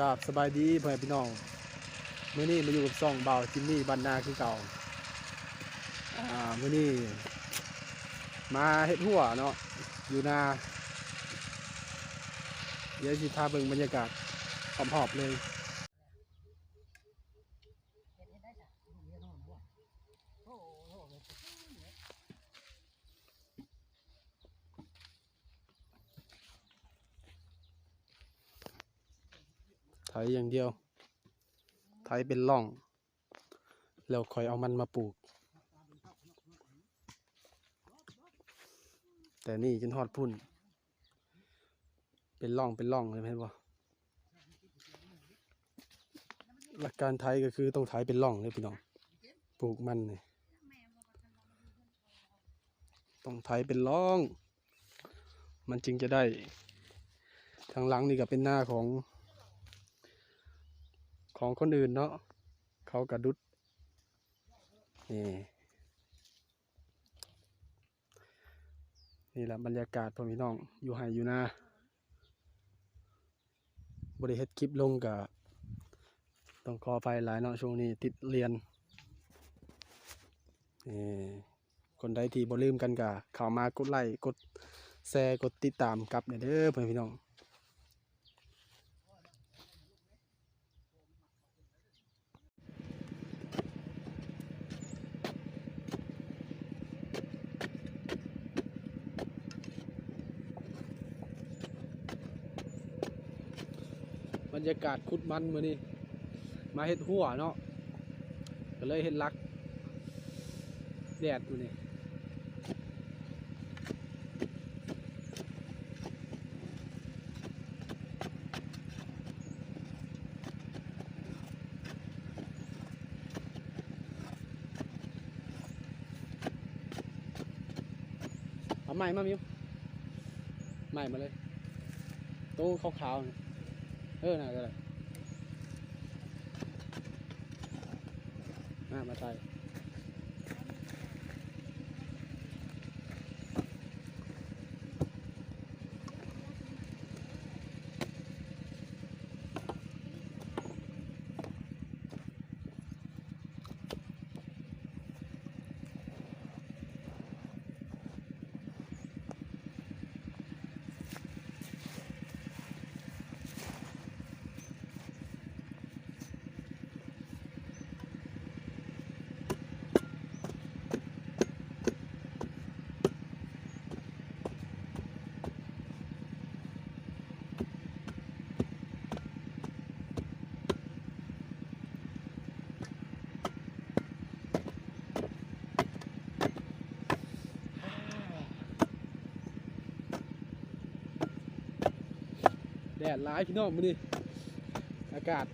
กับสบายดีเพื่อนพี่น้องมื่อนี้มาอยู่กับซ่องเบาจิมมี่บันนาคือเก่าอ่ามื่อนี้มาเฮ็ดหัวเนาะอยู่นาเดี๋ยวสิพาเบิ่งบรรยากาศหอมๆเลย ไถอย่างเดียว ไถเป็นร่อง แล้วคอยเอามันมาปลูก แต่นี่จนทอดพุ่น เป็นร่องเป็นร่องเลยเห็นปะหลักการไถก็คือต้องไถเป็นร่องเลยพี่น้อง ปลูกมันเนี่ยต้องไถเป็นร่อง มันจึงจะได้ ทางหลังนี่ก็เป็นหน้าของ ของคนอื่นเนาะเขากระดุดนี่นี่แหละบรรยากาศพ่อพี่น้องอยู่ไห้อยู่นาบริเฮ็ดคลิปลงกับต้องขอไปหลายเนาะช่วงนี้ติดเรียนนี่คนใดที่บ่ลืมกันกะเข้ามากดไลค์กดแชร์กดติดตามกับเด้อพ่อพี่น้อง บรรยากาศคุดมันมือนี้มาเฮ็ดหัวเนาะก็เลยเฮ็ดลักแดดมือนี้เอาใหม่มามิวใหม่มาเลยต๊ะขาวๆ เออน่าจะได้มามาใส่ ดดร้ายพี่น้องมื้อนี้อากาศ